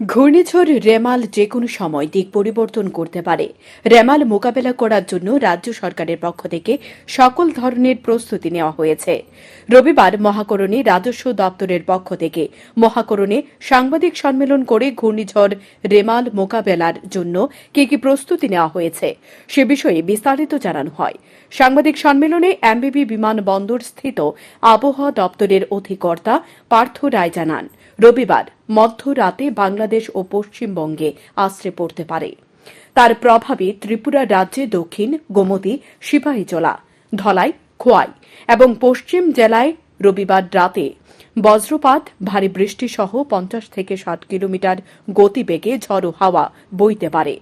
ঘূর্ণিঝড় রেমাল যে কোনো সময় দিক পরিবর্তন করতে পারে। রেমাল মোকাবেলা করার জন্য রাজ্য সরকারের পক্ষ থেকে সকল ধরনের প্রস্তুতি নেওয়া হয়েছে। রবিবার মহাকরণে রাজস্ব দপ্তরের পক্ষ থেকে মহাকরণে সাংবাদিক সম্মেলন করে ঘূর্ণিঝড় রেমাল মোকাবেলার জন্য কি কি প্রস্তুতি নেওয়া হয়েছে, সে বিষয়ে বিস্তারিত জানানো হয়। সাংবাদিক সম্মেলনে এমবিবি বিমানবন্দর স্থিত আবহাওয়া দপ্তরের অধিকর্তা পার্থ রায় জানান। রবিবার মধ্যরাতে বাংলাদেশ ও পশ্চিমবঙ্গে আশ্রে পড়তে পারে। তার প্রভাবে ত্রিপুরা রাজ্যে দক্ষিণ, গোমতী, সিপাহীজলা, ধলাই, খোয়াই এবং পশ্চিম জেলায় রবিবার রাতে বজ্রপাত, ভারী বৃষ্টি সহ পঞ্চাশ থেকে ষাট কিলোমিটার গতিবেগে ঝড়ো হাওয়া বইতে পারে।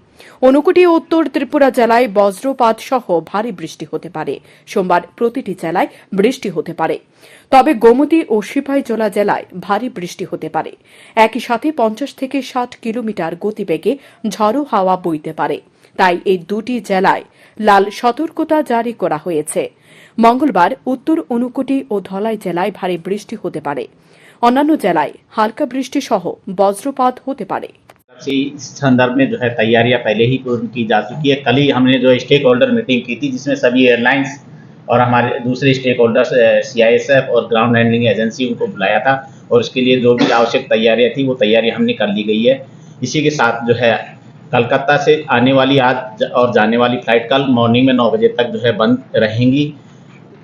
ঊনকোটি ও উত্তর ত্রিপুরা জেলায় বজ্রপাত সহ ভারী বৃষ্টি হতে পারে। সোমবার প্রতিটি জেলায় বৃষ্টি হতে পারে। তবে গোমতী ও সিপাহীজলা জেলায় ভারী বৃষ্টি হতে পারে। একই সাথে পঞ্চাশ থেকে ষাট কিলোমিটার গতিবেগে ঝড়ো হাওয়া বইতে পারে। তাই এই দুটি জেলায় লাল সতর্কতা জারি করা হয়েছে মঙ্গলবার উত্তর ঊনকোটি ও ধলাই জেলায় ভারী বৃষ্টি হতে পারে অন্যান্য জেলায় হালকা বৃষ্টি সহ বজ্রপাত হতে পারে से इस संदर्भ में जो है तैयारियां पहले ही पूर्ण की जा चुकी है कल ही हमने जो स्टेक होल्डर मीटिंग की थी जिसमें सभी एयरलाइंस और हमारे दूसरे स्टेक होल्डर्स सी और ग्राउंड हैंडलिंग एजेंसी उनको बुलाया था और उसके लिए जो भी आवश्यक तैयारियां थी वो तैयारी हमने कर ली गई है इसी के साथ जो है कलकत्ता से आने वाली आज और जाने वाली फ़्लाइट कल मॉर्निंग में नौ बजे तक जो है बंद रहेंगी।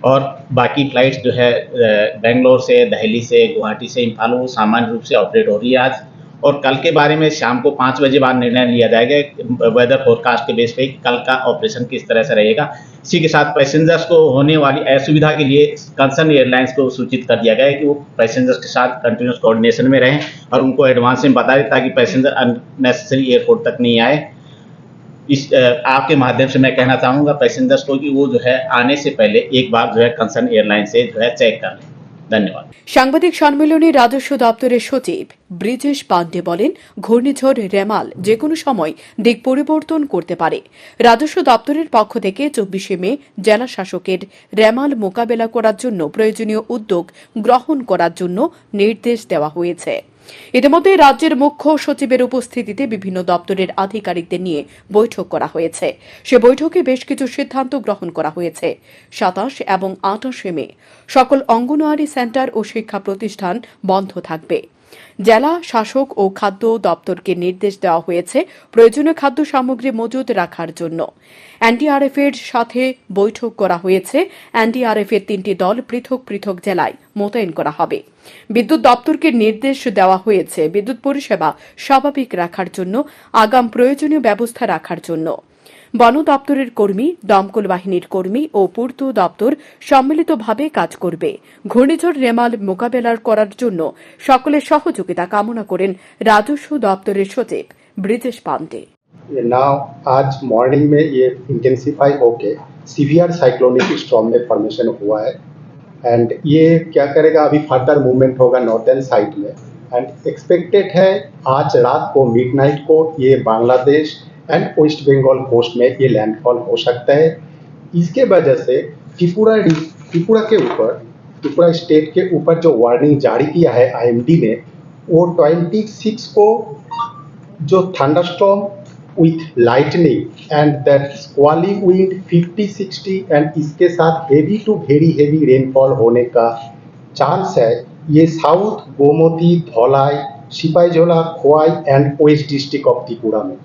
और बाकी फ्लाइट्स जो है बेंगलोर से, दहली से, गुवाहाटी से, इम्फाल, वो सामान्य रूप से ऑपरेट हो रही है आज। और कल के बारे में शाम को पाँच बजे बाद निर्णय लिया जाएगा वेदर फोरकास्ट के बेस पे कल का ऑपरेशन किस तरह से रहेगा। इसी के साथ पैसेंजर्स को होने वाली असुविधा के लिए कंसर्न एयरलाइंस को सूचित कर दिया गया है कि वो पैसेंजर्स के साथ कंटिन्यूस कोऑर्डिनेशन में रहें और उनको एडवांस में बता दें ताकि पैसेंजर अननेसेसरी एयरपोर्ट तक नहीं आए। इस आपके माध्यम से मैं कहना चाहूँगा पैसेंजर्स को कि वो जो है आने से पहले एक बार जो है कंसर्न एयरलाइन से जो है चेक कर लें। ধন্যবাদ। সাংবাদিক সম্মেলনে রাজস্ব দপ্তরের সচিব ব্রিজেশ পাণ্ডে বলেন, ঘূর্ণিঝড় রেমাল যে কোনো সময় দিক পরিবর্তন করতে পারে। রাজস্ব দপ্তরের পক্ষ থেকে চব্বিশে মে জেলা শাসকের রেমাল মোকাবেলা করার জন্য প্রয়োজনীয় উদ্যোগ গ্রহণ করার জন্য নির্দেশ দেওয়া হয়েছে। ইতিমধ্যে রাজ্যের মুখ্য সচিবের উপস্থিতিতে বিভিন্ন দপ্তরের আধিকারিকদের নিয়ে বৈঠক করা হয়েছে। সে বৈঠকে বেশ কিছু সিদ্ধান্ত গ্রহণ করা হয়েছে। সাতাশ এবং আঠাশে মে সকল অঙ্গনওয়াড়ি সেন্টার ও শিক্ষা প্রতিষ্ঠান বন্ধ থাকবে। জেলা শাসক ও খাদ্য দপ্তরকে নির্দেশ দেওয়া হয়েছে প্রয়োজনীয় খাদ্য সামগ্রী মজুত রাখার জন্য। এনডিআরএফ এর সাথে বৈঠক করা হয়েছে। এনডিআরএফ এর তিনটি দল পৃথক পৃথক জেলায় মোতায়েন করা হবে। বিদ্যুৎ দপ্তরকে নির্দেশ দেওয়া হয়েছে বিদ্যুৎ পরিষেবা স্বাভাবিক রাখার জন্য, আগাম প্রয়োজনীয় ব্যবস্থা রাখার জন্য। বন দপ্তরের কর্মী দমকল বাহিনীর কর্মী ও পূর্ত দপ্তর সম্মিলিতভাবে কাজ করবে ঘূর্ণিঝড় রেমাল মোকাবেলা করার জন্য সকলের সহযোগিতা কামনা করেন রাজস্ব দপ্তরের সচিব ব্রিজেশ পান্ডে ये नाव आज मॉर्निंग में ये इंटेंसिफाई होके सीवियर साइक्लोनिक स्टॉर्म में फॉर्मेशन हुआ है एंड ये क्या करेगा अभी फर्दर मूवमेंट होगा नॉर्थर्न साइड में एंड एक्सपेक्टेड है आज रात को मिडनाइट को ये Bangladesh and West Bengal coast में ये लैंडफॉल हो सकता है। इसके वजह से त्रिपुरा त्रिपुरा के ऊपर, त्रिपुरा स्टेट के ऊपर जो वार्निंग जारी किया है आईएमडी ने, वो 26 को जो thunderstorm with lightning and that squally wind 50 60 and इसके साथ heavy to very heavy rainfall होने का चांस है। ये south Gomati, Dhalai Sepahijala Khowai and west district of Tripura में।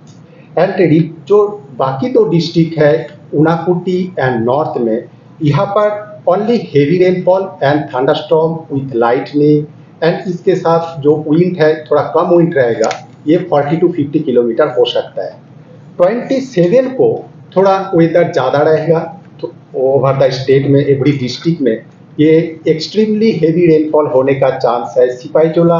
एंड जो बाकी दो डिस्ट्रिक्ट है उनाकुटी एंड नॉर्थ में, यहाँ पर only heavy rainfall and thunderstorm with lightning and इसके साथ जो विंड है, थोड़ा कम विंड रहेगा, ये 40 टू 50 किलोमीटर हो सकता है। 27 को थोड़ा वेदर ज़्यादा रहेगा तो ओवर द स्टेट में एवरी डिस्ट्रिक्ट में, ये एक्सट्रीमली हेवी रेनफॉल होने का चांस है Sepahijala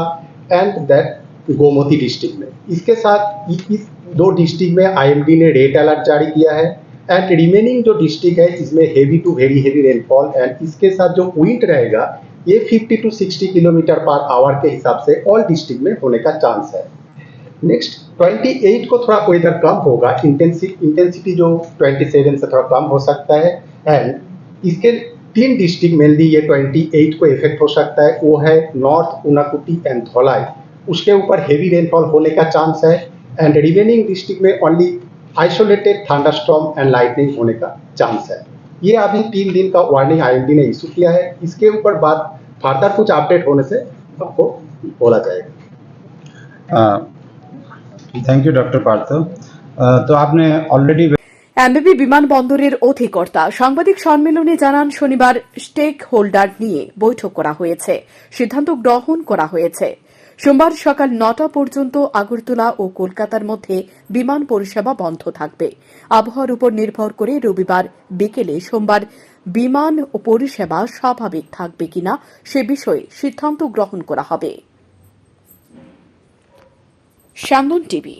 and that Gomati district में। इसके साथ इस दो डिस्ट्रिक्ट में आईएमडी ने रेड अलर्ट जारी किया है एंड रिमेनिंग जो डिस्ट्रिक्ट है, इसमें heavy to very heavy rainfall and इसके साथ जो विंड रहेगा, ये 50 टू 60 किलोमीटर पर आवर के हिसाब से ऑल डिस्ट्रिक्ट में होने का चांस है। नेक्स्ट 28 को थोड़ा वेदर कम होगा इंटेंसिटी इंटेंसिटी जो 27 से थोड़ा कम हो सकता है एंड इसके तीन डिस्ट्रिक्ट मेनली ये 28 को इफ़ेक्ट हो सकता है, वो है नॉर्थ उनाकुटी एंड धौलाई उसके ऊपर हेवी रेनफॉल होने का चांस है एंड रिमेनिंग डिस्ट्रिक्ट में only isolated thunderstorm and lightning होने का चांस है ये अभी तीन दिन का वार्निंग आईएमडी ने इशू किया है इसके ऊपर बात फर्दर कुछ अपडेट होने से आपको बोला जाएगा थैंक यू डॉक्टर पार्थ अ, तो आपने ऑलरेडी এমবিবি বিমানবন্দরের অধিকর্তা সাংবাদিক সম্মেলনে জানান শনিবার স্টেক হোল্ডার নিয়ে বৈঠক করা হয়েছে সিদ্ধান্ত গ্রহণ করা হয়েছে সোমবার সকাল নটা পর্যন্ত আগরতলা ও কলকাতার মধ্যে বিমান পরিষেবা বন্ধ থাকবে। আবহাওয়ার উপর নির্ভর করে রবিবার বিকেলে সোমবার বিমান পরিষেবা স্বাভাবিক থাকবে কিনা সে বিষয়ে সিদ্ধান্ত গ্রহণ করা হবে। টিভি